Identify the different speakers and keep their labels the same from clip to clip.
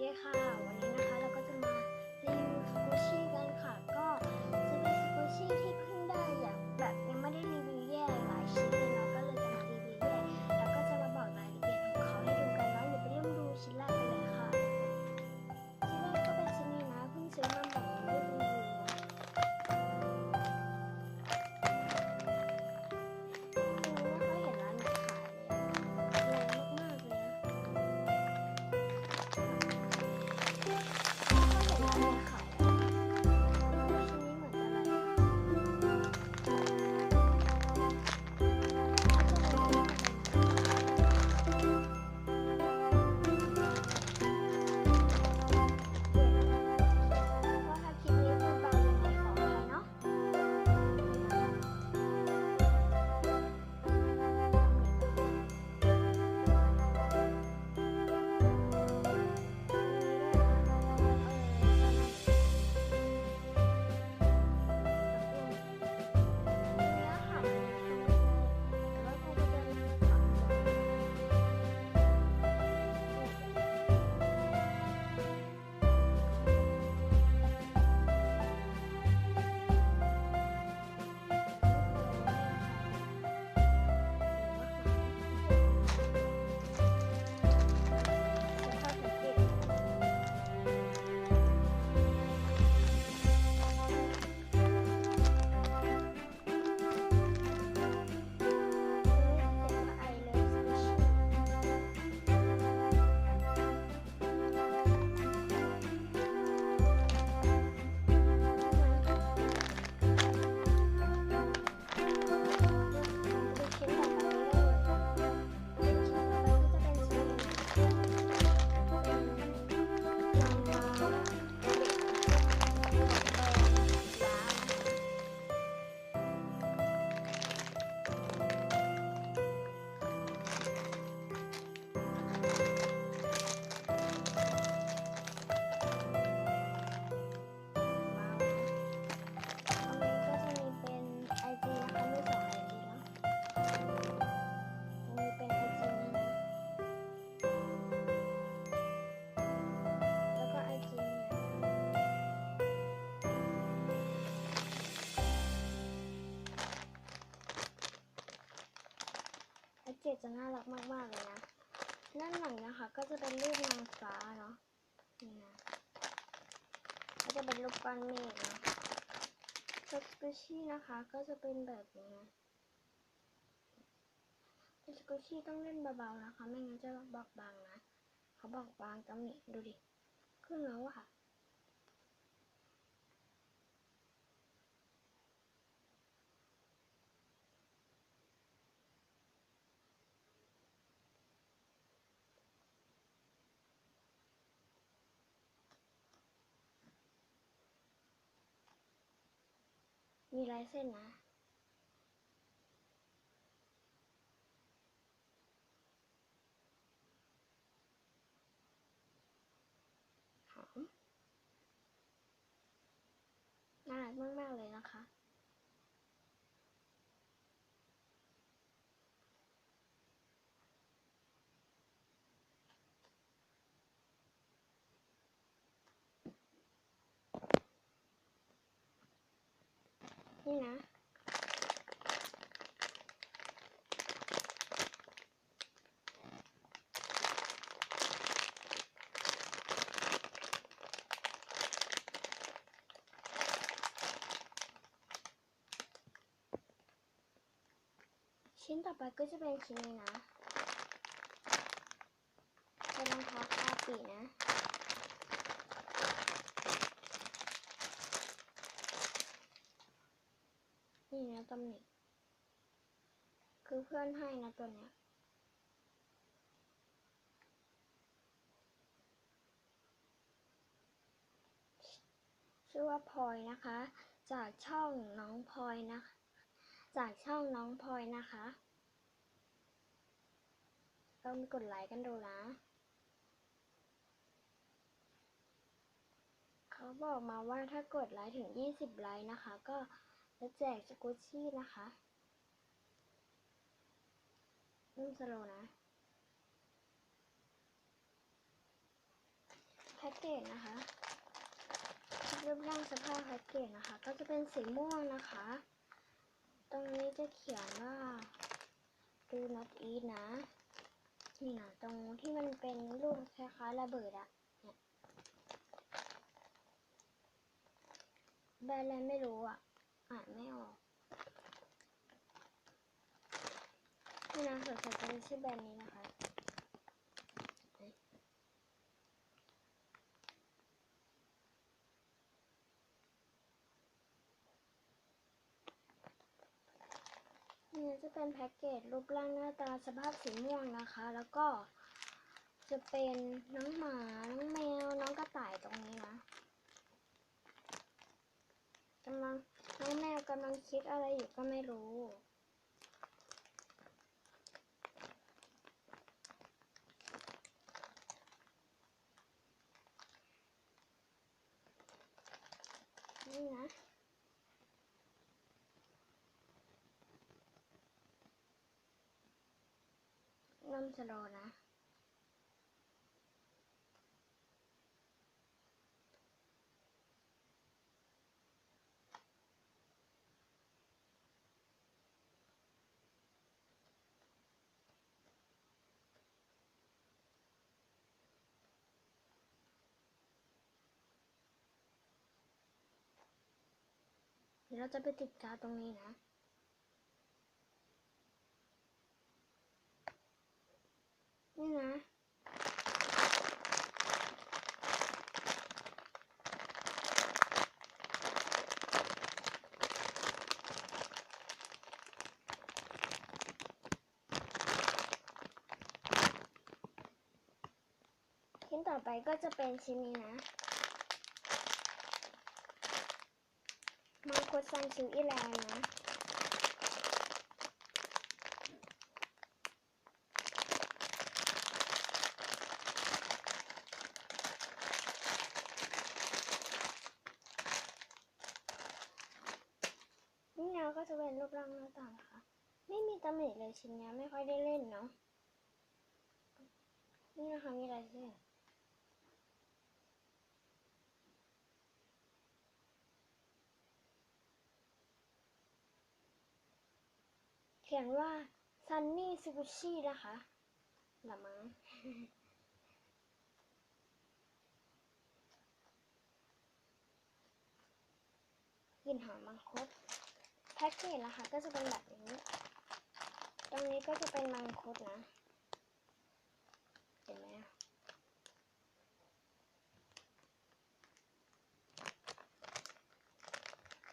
Speaker 1: ดีค่ะ เกจจะน่ารักมากๆเลยนะด้านหลังนะคะ ก็จะเป็นรูปนางฟ้าเนาะนี่นะก็จะเป็นรูปก้อนเมฆเนาะสกูชี่นะคะ ก็จะเป็นแบบนี้นะสกูชี่ต้องเล่นเบาๆนะคะ ไม่งั้นจะบอกบางนะ เขาบอกบางตำหนิดูดิ ขึ้นแล้วอะ ค่ะมีลายเส้นนะ หอมน่ารักมาก ๆ เลยนะคะ นี่นะ ชิ้นต่อไปก็จะเป็นชิ้นนี้นะเป็นรองเท้าคาปีนะ นี่นะตำหนิคือเพื่อนให้นะตัวเนี้ยชื่อว่าพลอยนะคะ จากช่องน้องพลอยนะ จากช่องน้องพลอยนะคะต้องกดไลค์กันดูนะ เขาบอกมาว่าถ้ากดไลค์ถึง 20 ไลค์นะคะ ก็ จะแจกสกูชี่นะคะนุ่มสโลนะแพ็กเกจนะคะรูปร่างสภาพแพ็กเกจนะคะ ก็จะเป็นสีม่วงนะคะ ตรงนี้จะเขียนว่า do not eat นะ นี่นะตรงที่มันเป็นรูปคล้ายๆระเบิดอะเนี่ยแบรนด์อะไรไม่รู้อะ อ่านไม่ออกนี่นะส่วนใหญ่จะเป็นชื่อแบรนด์นี้นะคะนี่จะเป็นแพ็กเกจรูปร่างหน้าตาสภาพสีม่วงนะคะ แล้วก็จะเป็นน้องหมา น้องแมว น้องกระต่ายตรงนี้นะำลังน้องแมวกำลังคิดอะไรอยู่ก็ไม่รู้นี่นะน้ำสโลนะ ดี๋ยวเราจะไปติดกาวตรงนี้นะ นี่นะชิ้นต่อไปก็จะเป็นชิ้นนี้นะ มังคุดซันชิวอีแลนนะ นี่นะก็จะเป็นรูปร่างหน้าตานะคะไม่มีตำหนิเลยชิ้นนี้ไม่ค่อยได้เล่นเนาะนี่นะคะมีอะไรเส้น ขียนว่า Sunny Sushi นะคะละมั้งกลิ่นหอมมังคุดแพ็กเกจนะคะก็จะเป็นแบบนี้ ตรงนี้ก็จะเป็นมังคุดนะ เห็นไหมอะ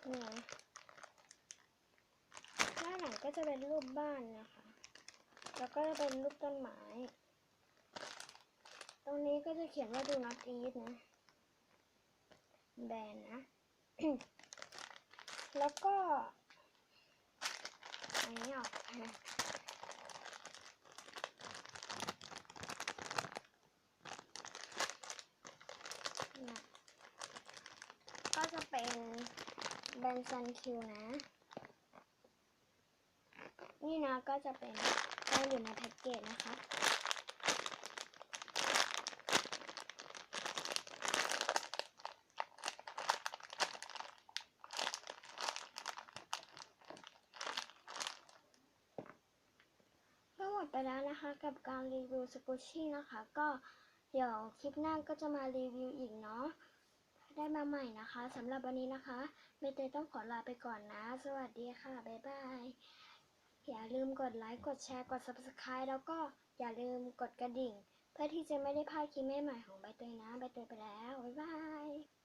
Speaker 1: นี่ ก็จะเป็นรูปบ้านนะคะ แล้วก็จะเป็นรูปต้นไม้ ตรงนี้ก็จะเขียนว่า do not eat นะ แบนนะ แล้วก็ อันนี้ออกนะนะก็จะเป็นแบรนด์ซันคิวนะ นี่นะก็จะเป็นได้อยู่ในแพ็กเกจนะคะก็หมดไปแล้วนะคะกับการรีวิวสกูชี่นะคะ ก็เดี๋ยวคลิปหน้าก็จะมารีวิวอีกเนาะได้มาใหม่นะคะสำหรับวันนี้นะคะเมเตยต้องขอลาไปก่อนนะ สวัสดีค่ะ บ๊ายบาย อย่าลืมกดไลค์ กดแชร์ กด subscribe แล้วก็อย่าลืมกดกระดิ่ง เพื่อที่จะไม่ได้พลาดคลิปใหม่ๆของใบเตยนะ ใบเตยไปแล้ว บ๊ายบาย